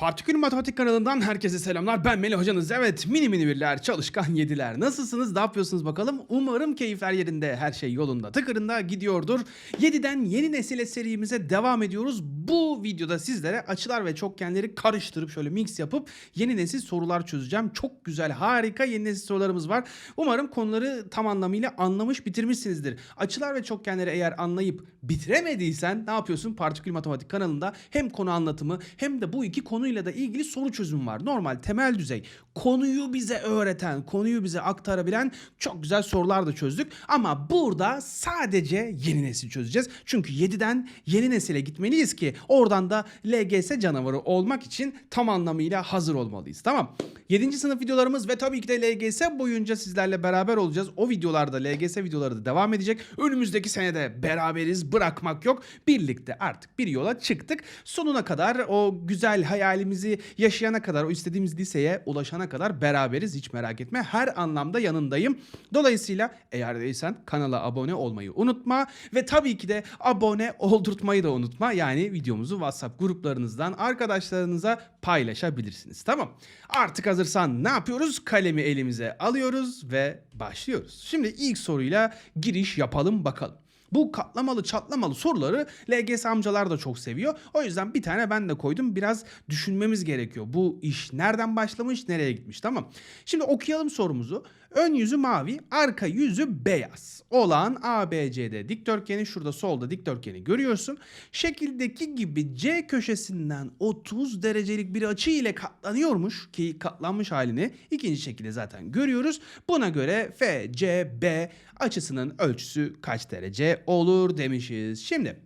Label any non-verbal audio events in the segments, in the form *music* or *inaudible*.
Partikül Matematik kanalından herkese selamlar. Ben Melih hocanız. Evet mini mini birler, çalışkan yediler. Nasılsınız, ne yapıyorsunuz bakalım? Umarım keyifler yerinde, her şey yolunda, tıkırında gidiyordur. 7'den yeni nesile serimize devam ediyoruz. Bu videoda sizlere açılar ve çokgenleri karıştırıp şöyle mix yapıp yeni nesil sorular çözeceğim. Çok güzel, harika yeni nesil sorularımız var. Umarım konuları tam anlamıyla anlamış, bitirmişsinizdir. Açılar ve çokgenleri eğer anlayıp bitiremediysen ne yapıyorsun? Partikül Matematik kanalında hem konu anlatımı hem de bu iki konuyla da ilgili soru çözüm var. Normal temel düzey konuyu bize öğreten, konuyu bize aktarabilen çok güzel sorular da çözdük. Ama burada sadece yeni nesil çözeceğiz. Çünkü 7'den yeni nesile gitmeliyiz ki oradan da LGS canavarı olmak için tam anlamıyla hazır olmalıyız. Tamam. 7. sınıf videolarımız ve tabii ki de LGS boyunca sizlerle beraber olacağız. O videolarda LGS videoları da devam edecek. Önümüzdeki senede beraberiz bırakmak yok. Birlikte artık bir yola çıktık. Sonuna kadar o güzel hayalimizi yaşayana kadar o istediğimiz liseye ulaşana kadar beraberiz. Hiç merak etme. Her anlamda yanındayım. Dolayısıyla eğer değilsen kanala abone olmayı unutma. Ve tabii ki de abone oldurtmayı da unutma. Yani videomuzu WhatsApp gruplarınızdan arkadaşlarınıza paylaşabilirsiniz. Tamam. Artık hazırsan ne yapıyoruz? Kalemi elimize alıyoruz ve başlıyoruz. Şimdi ilk soruyla giriş yapalım bakalım. Bu katlamalı çatlamalı soruları LGS amcalar da çok seviyor. O yüzden bir tane ben de koydum. Biraz düşünmemiz gerekiyor. Bu iş nereden başlamış, nereye gitmiş tamam. Şimdi okuyalım sorumuzu. Ön yüzü mavi, arka yüzü beyaz olan ABCD dikdörtgeni şurada solda dikdörtgeni görüyorsun. Şekildeki gibi C köşesinden 30 derecelik bir açı ile katlanıyormuş ki katlanmış halini ikinci şekilde zaten görüyoruz. Buna göre FCB açısının ölçüsü kaç derece olur demişiz. Şimdi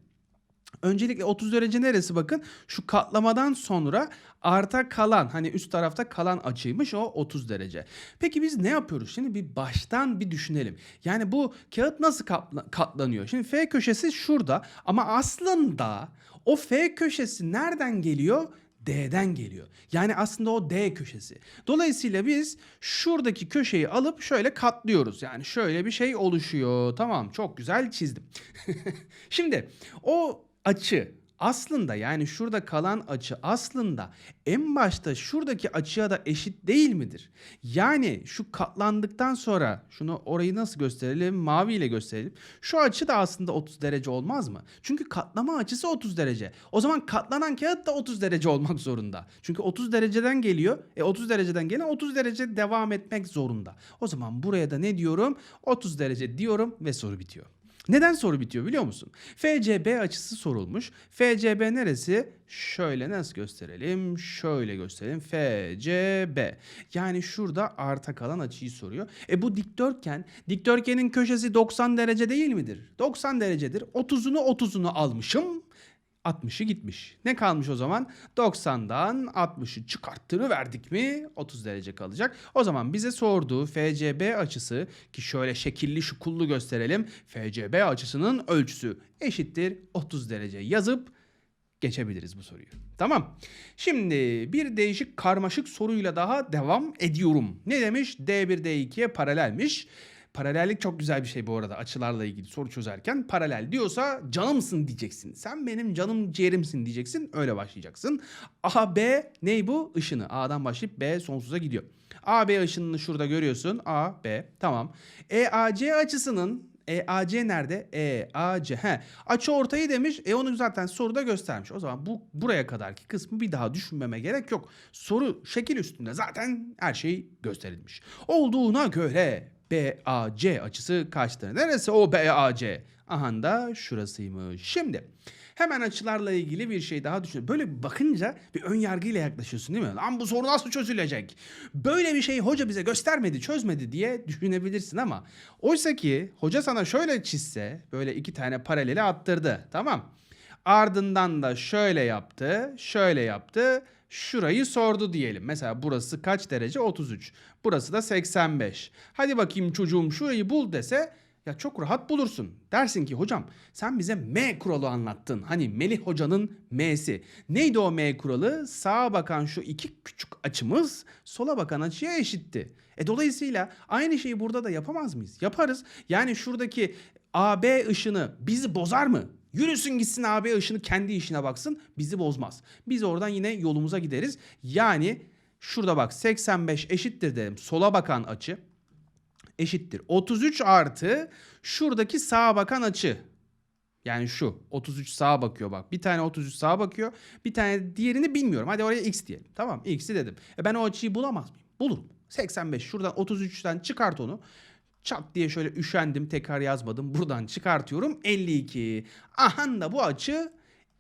Öncelikle 30 derece neresi bakın? Şu katlamadan sonra arta kalan hani üst tarafta kalan açıymış o 30 derece. Peki biz ne yapıyoruz? Şimdi bir baştan bir düşünelim. Yani bu kağıt nasıl katla- katlanıyor? Şimdi F köşesi şurada ama aslında o F köşesi nereden geliyor? D'den geliyor. Yani aslında o D köşesi. Dolayısıyla biz şuradaki köşeyi alıp şöyle katlıyoruz. Yani şöyle bir şey oluşuyor. Tamam çok güzel çizdim. *laughs* Şimdi o açı aslında yani şurada kalan açı aslında en başta şuradaki açıya da eşit değil midir? Yani şu katlandıktan sonra şunu orayı nasıl gösterelim? Maviyle gösterelim. Şu açı da aslında 30 derece olmaz mı? Çünkü katlama açısı 30 derece. O zaman katlanan kağıt da 30 derece olmak zorunda. Çünkü 30 dereceden geliyor. E 30 dereceden gelen 30 derece devam etmek zorunda. O zaman buraya da ne diyorum? 30 derece diyorum ve soru bitiyor. Neden soru bitiyor biliyor musun? FCB açısı sorulmuş. FCB neresi? Şöyle nasıl gösterelim? Şöyle gösterelim. FCB. Yani şurada arta kalan açıyı soruyor. E bu dikdörtgen. Dikdörtgenin köşesi 90 derece değil midir? 90 derecedir. 30'unu 30'unu almışım. 60'ı gitmiş. Ne kalmış o zaman? 90'dan 60'ı çıkarttırıverdik mi 30 derece kalacak. O zaman bize sorduğu FCB açısı ki şöyle şekilli şukullu gösterelim. FCB açısının ölçüsü eşittir 30 derece yazıp geçebiliriz bu soruyu. Tamam. Şimdi bir değişik karmaşık soruyla daha devam ediyorum. Ne demiş? D1 D2'ye paralelmiş. Paralellik çok güzel bir şey bu arada açılarla ilgili soru çözerken. Paralel diyorsa canımsın diyeceksin. Sen benim canım ciğerimsin diyeceksin. Öyle başlayacaksın. A, B ney bu? Işını. A'dan başlayıp B sonsuza gidiyor. A, B ışınını şurada görüyorsun. A, B. Tamam. E, A, C açısının EAC nerede? EAC. He. Açı ortayı demiş. E onu zaten soruda göstermiş. O zaman bu buraya kadarki kısmı bir daha düşünmeme gerek yok. Soru şekil üstünde zaten her şey gösterilmiş. Olduğuna göre BAC açısı kaçtır? Neresi o BAC? Aha da şurasıymış. Şimdi hemen açılarla ilgili bir şey daha düşün. Böyle bakınca bir ön yargıyla yaklaşıyorsun değil mi? Lan bu soru nasıl çözülecek? Böyle bir şey hoca bize göstermedi, çözmedi diye düşünebilirsin ama oysa ki hoca sana şöyle çizse, böyle iki tane paraleli attırdı. Tamam. Ardından da şöyle yaptı, şöyle yaptı. Şurayı sordu diyelim. Mesela burası kaç derece? 33. Burası da 85. Hadi bakayım çocuğum şurayı bul dese ya çok rahat bulursun. Dersin ki hocam sen bize M kuralı anlattın. Hani Melih hocanın M'si. Neydi o M kuralı? Sağa bakan şu iki küçük açımız sola bakan açıya eşitti. E dolayısıyla aynı şeyi burada da yapamaz mıyız? Yaparız. Yani şuradaki AB ışını bizi bozar mı? Yürüsün gitsin abi ışını kendi işine baksın bizi bozmaz. Biz oradan yine yolumuza gideriz. Yani şurada bak 85 eşittir dedim sola bakan açı eşittir. 33 artı şuradaki sağa bakan açı. Yani şu 33 sağa bakıyor bak. Bir tane 33 sağa bakıyor. Bir tane diğerini bilmiyorum. Hadi oraya x diyelim. Tamam x'i dedim. E ben o açıyı bulamaz mıyım? Bulurum. 85 şuradan 33'ten çıkart onu. Çat diye şöyle üşendim tekrar yazmadım. Buradan çıkartıyorum 52. Aha da bu açı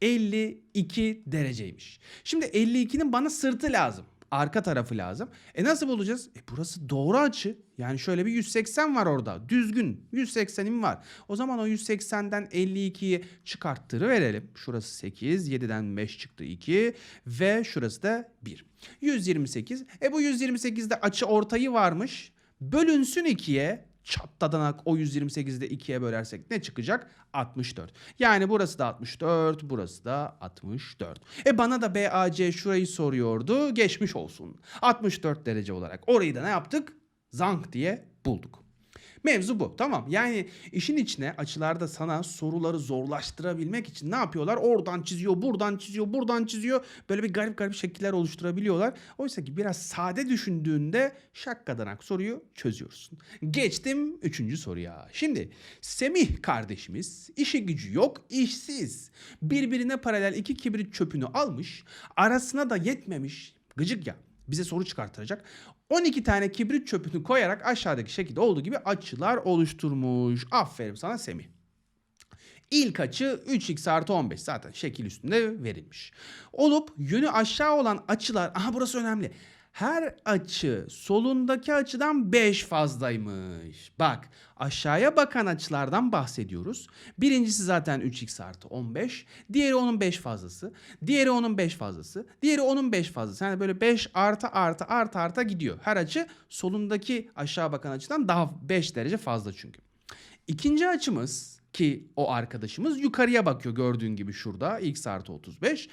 52 dereceymiş. Şimdi 52'nin bana sırtı lazım. Arka tarafı lazım. E nasıl bulacağız? E burası doğru açı. Yani şöyle bir 180 var orada. Düzgün 180'im var. O zaman o 180'den 52'yi çıkarttırıverelim. Şurası 8, 7'den 5 çıktı 2 ve şurası da 1. 128. E bu 128'de açı ortayı varmış. Bölünsün 2'ye çatladanak o 128'de 2'ye bölersek ne çıkacak? 64. Yani burası da 64, burası da 64. E bana da BAC şurayı soruyordu. Geçmiş olsun. 64 derece olarak. Orayı da ne yaptık? Zank diye bulduk. Mevzu bu. Tamam. Yani işin içine açılarda sana soruları zorlaştırabilmek için ne yapıyorlar? Oradan çiziyor, buradan çiziyor, buradan çiziyor. Böyle bir garip garip şekiller oluşturabiliyorlar. Oysa ki biraz sade düşündüğünde şakkadanak soruyu çözüyorsun. Geçtim üçüncü soruya. Şimdi Semih kardeşimiz işi gücü yok, işsiz. Birbirine paralel iki kibrit çöpünü almış. Arasına da yetmemiş. Gıcık ya bize soru çıkartacak. 12 tane kibrit çöpünü koyarak aşağıdaki şekilde olduğu gibi açılar oluşturmuş. Aferin sana Semih. İlk açı 3x artı 15 zaten şekil üstünde verilmiş. Olup yönü aşağı olan açılar, aha burası önemli. Her açı solundaki açıdan 5 fazlaymış. Bak aşağıya bakan açılardan bahsediyoruz. Birincisi zaten 3x artı 15. Diğeri onun 5 fazlası. Diğeri onun 5 fazlası. Diğeri onun 5 fazlası. Yani böyle 5 artı artı artı artı gidiyor. Her açı solundaki aşağı bakan açıdan daha 5 derece fazla çünkü. İkinci açımız ki o arkadaşımız yukarıya bakıyor gördüğün gibi şurada x artı 35.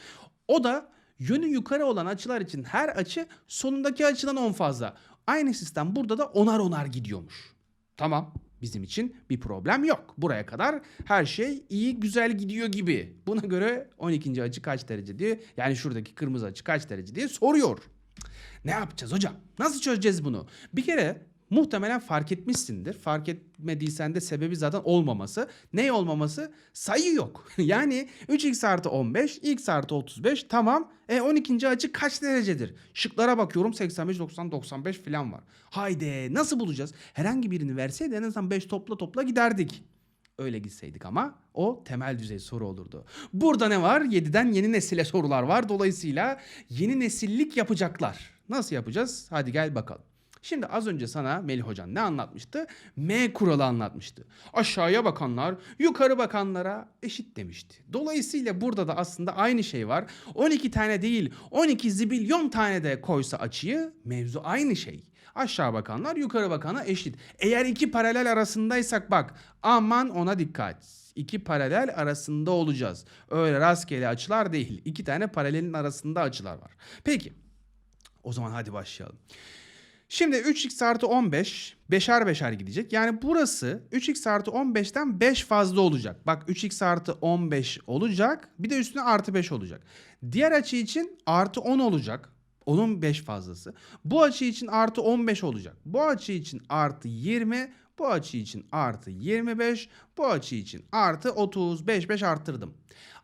O da yönü yukarı olan açılar için her açı sonundaki açıdan 10 fazla. Aynı sistem burada da onar onar gidiyormuş. Tamam bizim için bir problem yok. Buraya kadar her şey iyi güzel gidiyor gibi. Buna göre 12. açı kaç derece diye yani şuradaki kırmızı açı kaç derece diye soruyor. Ne yapacağız hocam? Nasıl çözeceğiz bunu? Bir kere muhtemelen fark etmişsindir. Fark etmediysen de sebebi zaten olmaması. Ne olmaması? Sayı yok. *laughs* yani 3x artı 15, x artı 35 tamam. E 12. açı kaç derecedir? Şıklara bakıyorum 85, 90, 95 falan var. Haydi nasıl bulacağız? Herhangi birini verseydi en azından 5 topla topla giderdik. Öyle gitseydik ama o temel düzey soru olurdu. Burada ne var? 7'den yeni nesile sorular var. Dolayısıyla yeni nesillik yapacaklar. Nasıl yapacağız? Hadi gel bakalım. Şimdi az önce sana Melih Hocan ne anlatmıştı? M kuralı anlatmıştı. Aşağıya bakanlar yukarı bakanlara eşit demişti. Dolayısıyla burada da aslında aynı şey var. 12 tane değil 12 zibilyon tane de koysa açıyı mevzu aynı şey. Aşağı bakanlar yukarı bakana eşit. Eğer iki paralel arasındaysak bak aman ona dikkat. İki paralel arasında olacağız. Öyle rastgele açılar değil. İki tane paralelin arasında açılar var. Peki o zaman hadi başlayalım. Şimdi 3x artı 15 beşer beşer gidecek. Yani burası 3x artı 15'ten 5 fazla olacak. Bak 3x artı 15 olacak. Bir de üstüne artı 5 olacak. Diğer açı için artı 10 olacak. Onun 5 fazlası. Bu açı için artı 15 olacak. Bu açı için artı 20. Bu açı için artı 25. Bu açı için artı 35. 5 arttırdım.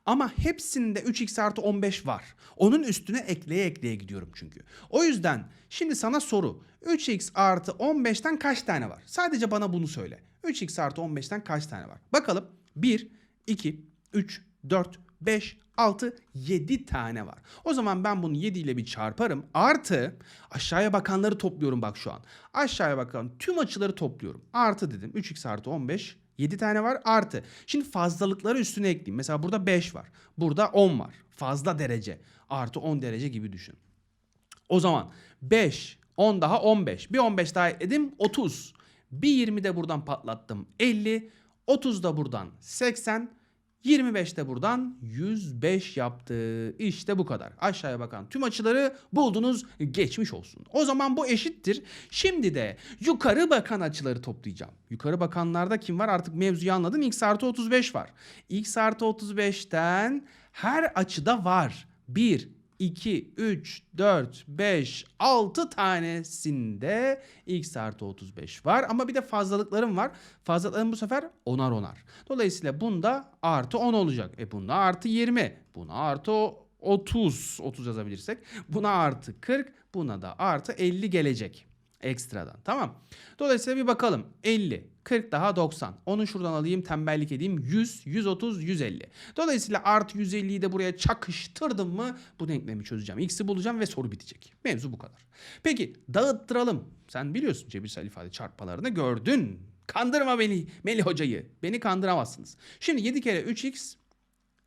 Ama hepsinde 3x artı 15 var. Onun üstüne ekleye ekleye gidiyorum çünkü. O yüzden şimdi sana soru. 3x artı 15'ten kaç tane var? Sadece bana bunu söyle. 3x artı 15'ten kaç tane var? Bakalım. 1, 2, 3, 4, 5, 6, 7 tane var. O zaman ben bunu 7 ile bir çarparım. Artı aşağıya bakanları topluyorum bak şu an. Aşağıya bakan tüm açıları topluyorum. Artı dedim. 3x artı 15 7 tane var artı. Şimdi fazlalıkları üstüne ekleyeyim. Mesela burada 5 var. Burada 10 var. Fazla derece. Artı 10 derece gibi düşün. O zaman 5, 10 daha 15. Bir 15 daha ekledim 30. Bir 20 de buradan patlattım 50. 30 da buradan 80. 25 de buradan 105 yaptı. İşte bu kadar. Aşağıya bakan tüm açıları buldunuz. Geçmiş olsun. O zaman bu eşittir. Şimdi de yukarı bakan açıları toplayacağım. Yukarı bakanlarda kim var? Artık mevzuyu anladım. X artı 35 var. X artı 35'ten her açıda var. 1, 2, 3, 4, 5, 6 tanesinde x artı 35 var. Ama bir de fazlalıklarım var. Fazlalıklarım bu sefer onar onar. Dolayısıyla bunda artı 10 olacak. E bunda artı 20. Buna artı 30. 30 yazabilirsek. Buna artı 40. Buna da artı 50 gelecek. Ekstradan tamam. Dolayısıyla bir bakalım. 50, 40 daha 90. Onu şuradan alayım tembellik edeyim. 100, 130, 150. Dolayısıyla artı 150'yi de buraya çakıştırdım mı bu denklemi çözeceğim. X'i bulacağım ve soru bitecek. Mevzu bu kadar. Peki dağıttıralım. Sen biliyorsun cebirsel ifade çarpmalarını gördün. Kandırma beni Melih hocayı. Beni kandıramazsınız. Şimdi 7 kere 3x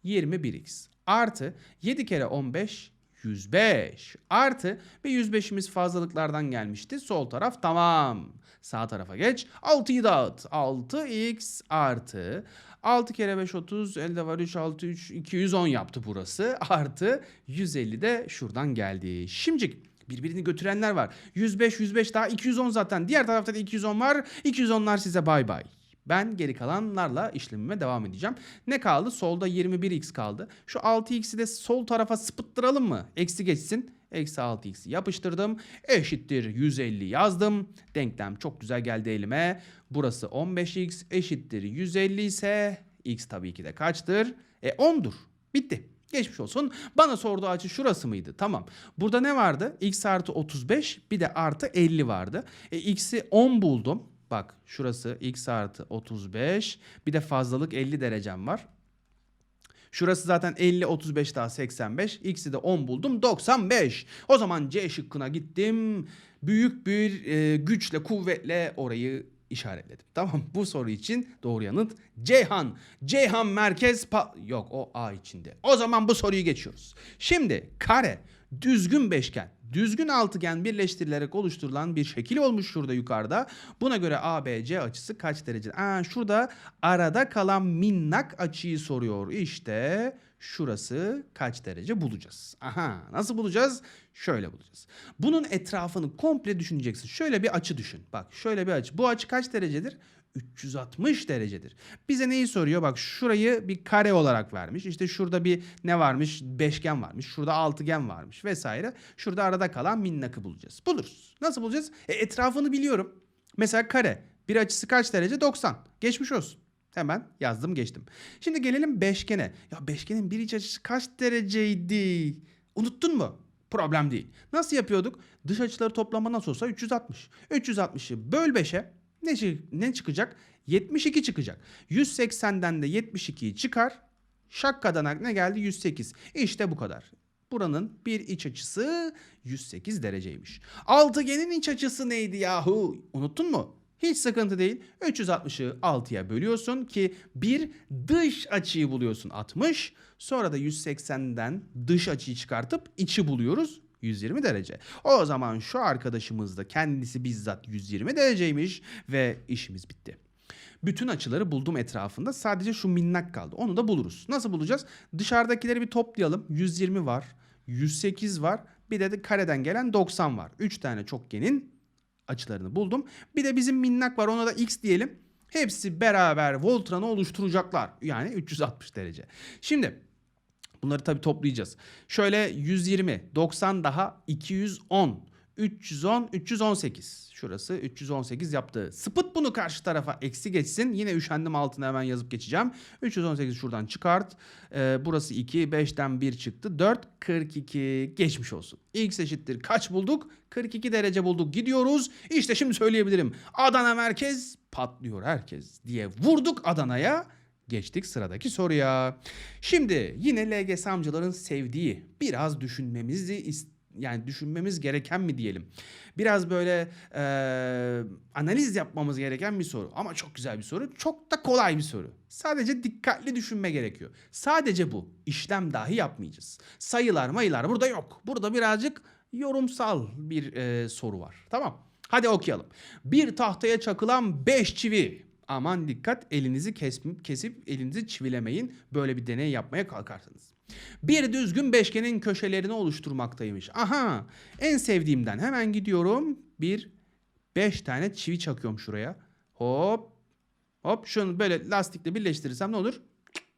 21x artı 7 kere 15 105 artı bir 105'imiz fazlalıklardan gelmişti. Sol taraf tamam. Sağ tarafa geç. 6'yı dağıt. 6x artı 6 kere 5 30 elde var 3 6 3 210 yaptı burası. Artı 150 de şuradan geldi. Şimdicik birbirini götürenler var. 105 105 daha 210 zaten. Diğer tarafta da 210 var. 210'lar size bay bay. Ben geri kalanlarla işlemime devam edeceğim. Ne kaldı? Solda 21x kaldı. Şu 6x'i de sol tarafa sıpıttıralım mı? Eksi geçsin. Eksi 6x'i yapıştırdım. Eşittir 150 yazdım. Denklem çok güzel geldi elime. Burası 15x eşittir 150 ise x tabii ki de kaçtır? E 10'dur. Bitti. Geçmiş olsun. Bana sorduğu açı şurası mıydı? Tamam. Burada ne vardı? x artı 35 bir de artı 50 vardı. E, x'i 10 buldum. Bak şurası x artı 35 bir de fazlalık 50 derecem var. Şurası zaten 50, 35 daha 85. X'i de 10 buldum 95. O zaman C şıkkına gittim. Büyük bir e, güçle, kuvvetle orayı işaretledim. *laughs* Tamam bu soru için doğru yanıt Ceyhan. Ceyhan merkez yok o A içinde. O zaman bu soruyu geçiyoruz. Şimdi kare, düzgün beşgen, düzgün altıgen birleştirilerek oluşturulan bir şekil olmuş şurada yukarıda. Buna göre ABC açısı kaç derece? Aa, şurada arada kalan minnak açıyı soruyor. İşte şurası kaç derece bulacağız. Aha nasıl bulacağız? Şöyle bulacağız. Bunun etrafını komple düşüneceksin. Şöyle bir açı düşün. Bak şöyle bir açı. Bu açı kaç derecedir? 360 derecedir. Bize neyi soruyor? Bak şurayı bir kare olarak vermiş. İşte şurada bir ne varmış? Beşgen varmış. Şurada altıgen varmış vesaire. Şurada arada kalan minnakı bulacağız. Buluruz. Nasıl bulacağız? E, etrafını biliyorum. Mesela kare. Bir açısı kaç derece? 90. Geçmiş olsun. Hemen yazdım geçtim. Şimdi gelelim beşgene. Ya beşgenin bir iç açısı kaç dereceydi? Unuttun mu? Problem değil. Nasıl yapıyorduk? Dış açıları toplama nasıl olsa 360. 360'ı böl 5'e ne, ne çıkacak? 72 çıkacak. 180'den de 72'yi çıkar. Şakkadanak ne geldi? 108. İşte bu kadar. Buranın bir iç açısı 108 dereceymiş. Altıgenin iç açısı neydi yahu? Unuttun mu? Hiç sıkıntı değil. 360'ı 6'ya bölüyorsun ki bir dış açıyı buluyorsun 60. Sonra da 180'den dış açıyı çıkartıp içi buluyoruz 120 derece. O zaman şu arkadaşımız da kendisi bizzat 120 dereceymiş ve işimiz bitti. Bütün açıları buldum etrafında. Sadece şu minnak kaldı. Onu da buluruz. Nasıl bulacağız? Dışarıdakileri bir toplayalım. 120 var. 108 var. Bir de, de kareden gelen 90 var. 3 tane çokgenin açılarını buldum. Bir de bizim minnak var. Ona da x diyelim. Hepsi beraber Voltran'ı oluşturacaklar. Yani 360 derece. Şimdi Bunları tabii toplayacağız. Şöyle 120, 90 daha 210, 310, 318. Şurası 318 yaptı. Sıpıt bunu karşı tarafa eksi geçsin. Yine üşendim altına hemen yazıp geçeceğim. 318 şuradan çıkart. Ee, burası 2, 5'ten 1 çıktı. 4, 42 geçmiş olsun. X eşittir kaç bulduk? 42 derece bulduk. Gidiyoruz. İşte şimdi söyleyebilirim. Adana merkez patlıyor herkes diye vurduk Adana'ya. Geçtik sıradaki soruya. Şimdi yine LGS amcaların sevdiği biraz düşünmemizi is- yani düşünmemiz gereken mi diyelim. Biraz böyle eee, analiz yapmamız gereken bir soru. Ama çok güzel bir soru. Çok da kolay bir soru. Sadece dikkatli düşünme gerekiyor. Sadece bu. İşlem dahi yapmayacağız. Sayılar mayılar burada yok. Burada birazcık yorumsal bir eee, soru var. Tamam. Hadi okuyalım. Bir tahtaya çakılan 5 çivi Aman dikkat elinizi kesip, kesip elinizi çivilemeyin. Böyle bir deney yapmaya kalkarsanız. Bir düzgün beşgenin köşelerini oluşturmaktaymış. Aha en sevdiğimden hemen gidiyorum. Bir beş tane çivi çakıyorum şuraya. Hop hop şunu böyle lastikle birleştirirsem ne olur?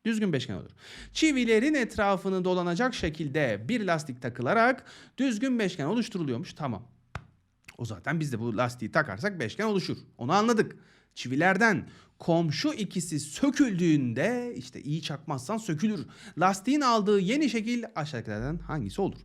Düzgün beşgen olur. Çivilerin etrafını dolanacak şekilde bir lastik takılarak düzgün beşgen oluşturuluyormuş. Tamam. O zaten biz de bu lastiği takarsak beşgen oluşur. Onu anladık. Çivilerden komşu ikisi söküldüğünde işte iyi çakmazsan sökülür. Lastiğin aldığı yeni şekil aşağıdakilerden hangisi olur?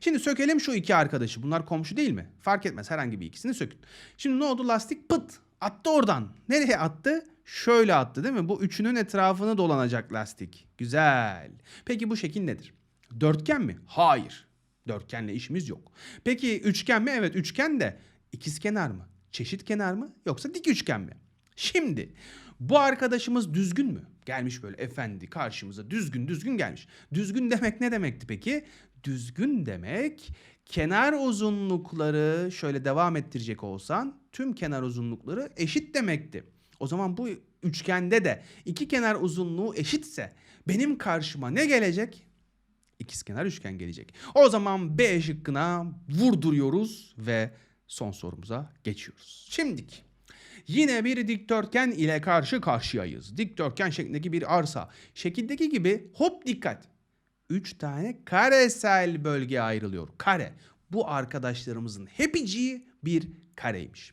Şimdi sökelim şu iki arkadaşı. Bunlar komşu değil mi? Fark etmez herhangi bir ikisini sökün. Şimdi ne oldu? Lastik pıt attı oradan. Nereye attı? Şöyle attı değil mi? Bu üçünün etrafını dolanacak lastik. Güzel. Peki bu şekil nedir? Dörtgen mi? Hayır. Dörtgenle işimiz yok. Peki üçgen mi? Evet üçgen de ikizkenar mı? Çeşit kenar mı? Yoksa dik üçgen mi? Şimdi bu arkadaşımız düzgün mü? Gelmiş böyle efendi karşımıza düzgün düzgün gelmiş. Düzgün demek ne demekti peki? Düzgün demek kenar uzunlukları şöyle devam ettirecek olsan tüm kenar uzunlukları eşit demekti. O zaman bu üçgende de iki kenar uzunluğu eşitse benim karşıma ne gelecek? İkizkenar üçgen gelecek. O zaman B şıkkına vurduruyoruz ve son sorumuza geçiyoruz. Şimdiki Yine bir dikdörtgen ile karşı karşıyayız. Dikdörtgen şeklindeki bir arsa. Şekildeki gibi hop dikkat. 3 tane karesel bölgeye ayrılıyor. Kare. Bu arkadaşlarımızın hepiciği bir kareymiş.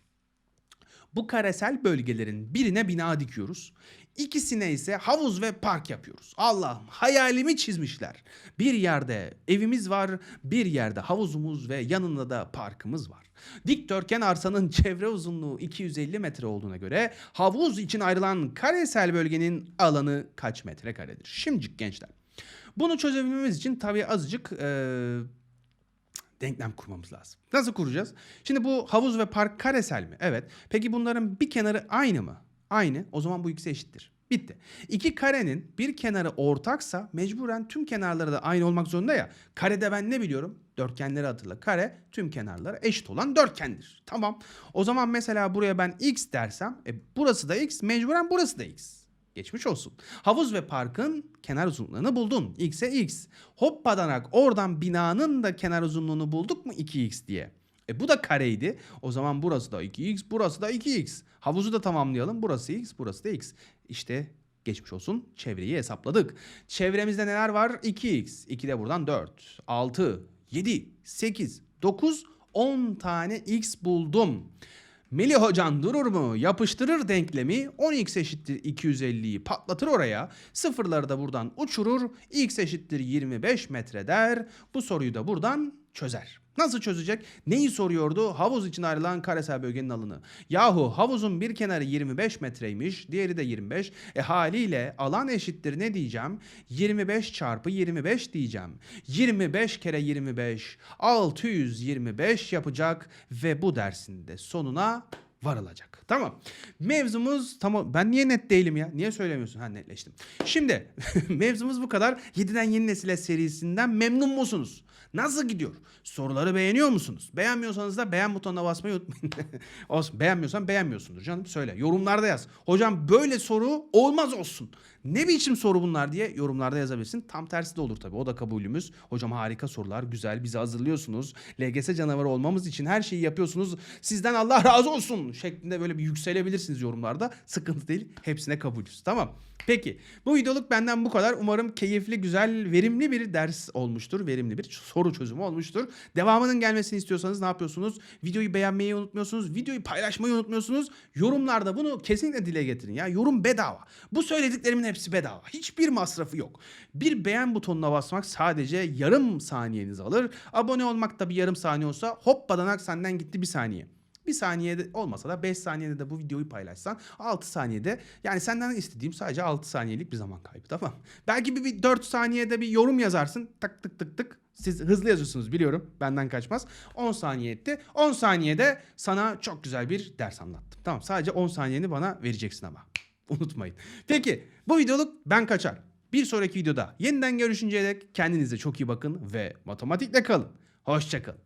Bu karesel bölgelerin birine bina dikiyoruz. İkisine ise havuz ve park yapıyoruz. Allah'ım hayalimi çizmişler. Bir yerde evimiz var, bir yerde havuzumuz ve yanında da parkımız var. Dikdörtgen arsanın *laughs* çevre uzunluğu 250 metre olduğuna göre havuz için ayrılan karesel bölgenin alanı kaç metrekaredir? Şimdicik gençler. Bunu çözebilmemiz için tabii azıcık eee denklem kurmamız lazım. Nasıl kuracağız? Şimdi bu havuz ve park karesel mi? Evet. Peki bunların bir kenarı aynı mı? Aynı. O zaman bu ikisi eşittir. Bitti. İki karenin bir kenarı ortaksa mecburen tüm kenarları da aynı olmak zorunda ya. Karede ben ne biliyorum? Dörtgenleri hatırla. Kare tüm kenarları eşit olan dörtgendir. Tamam. O zaman mesela buraya ben x dersem e, burası da x mecburen burası da x. Geçmiş olsun. Havuz ve parkın kenar uzunluğunu buldun. X'e x. Hoppadanak oradan binanın da kenar uzunluğunu bulduk mu 2x diye. E bu da kareydi. O zaman burası da 2x, burası da 2x. Havuzu da tamamlayalım. Burası x, burası da x. İşte geçmiş olsun. Çevreyi hesapladık. Çevremizde neler var? 2x. 2 de buradan 4, 6, 7, 8, 9, 10 tane x buldum. Melih hocan durur mu? Yapıştırır denklemi 10x eşittir 250'yi patlatır oraya. Sıfırları da buradan uçurur. x eşittir 25 metre der. Bu soruyu da buradan çözer. Nasıl çözecek? Neyi soruyordu? Havuz için ayrılan karesel bölgenin alanı. Yahu havuzun bir kenarı 25 metreymiş, diğeri de 25. E haliyle alan eşittir ne diyeceğim? 25 çarpı 25 diyeceğim. 25 kere 25 625 yapacak ve bu dersin de sonuna varılacak. Tamam. Mevzumuz tamam. Ben niye net değilim ya? Niye söylemiyorsun? Ha netleştim. Şimdi *laughs* mevzumuz bu kadar. 7'den yeni nesile serisinden memnun musunuz? Nasıl gidiyor? Soruları beğeniyor musunuz? Beğenmiyorsanız da beğen butonuna basmayı unutmayın. *laughs* olsun. Beğenmiyorsan beğenmiyorsundur canım. Söyle. Yorumlarda yaz. Hocam böyle soru olmaz olsun. Ne biçim soru bunlar diye yorumlarda yazabilirsin. Tam tersi de olur tabii. O da kabulümüz. Hocam harika sorular. Güzel. Bizi hazırlıyorsunuz. LGS canavarı olmamız için her şeyi yapıyorsunuz. Sizden Allah razı olsun şeklinde böyle bir yükselebilirsiniz yorumlarda. Sıkıntı değil. Hepsine kabulüz. Tamam. Peki bu videoluk benden bu kadar. Umarım keyifli, güzel, verimli bir ders olmuştur. Verimli bir soru çözümü olmuştur. Devamının gelmesini istiyorsanız ne yapıyorsunuz? Videoyu beğenmeyi unutmuyorsunuz. Videoyu paylaşmayı unutmuyorsunuz. Yorumlarda bunu kesinlikle dile getirin. Ya yorum bedava. Bu söylediklerimin hepsi bedava. Hiçbir masrafı yok. Bir beğen butonuna basmak sadece yarım saniyenizi alır. Abone olmak da bir yarım saniye olsa hop badanak senden gitti bir saniye. Bir saniyede olmasa da 5 saniyede de bu videoyu paylaşsan 6 saniyede yani senden istediğim sadece 6 saniyelik bir zaman kaybı tamam. Belki bir, bir 4 saniyede bir yorum yazarsın tak tık tık tık siz hızlı yazıyorsunuz biliyorum benden kaçmaz. 10 saniye etti. 10 saniyede sana çok güzel bir ders anlattım. Tamam sadece 10 saniyeni bana vereceksin ama unutmayın. Peki bu videoluk ben kaçar. Bir sonraki videoda yeniden görüşünceye dek kendinize çok iyi bakın ve matematikle kalın. Hoşçakalın.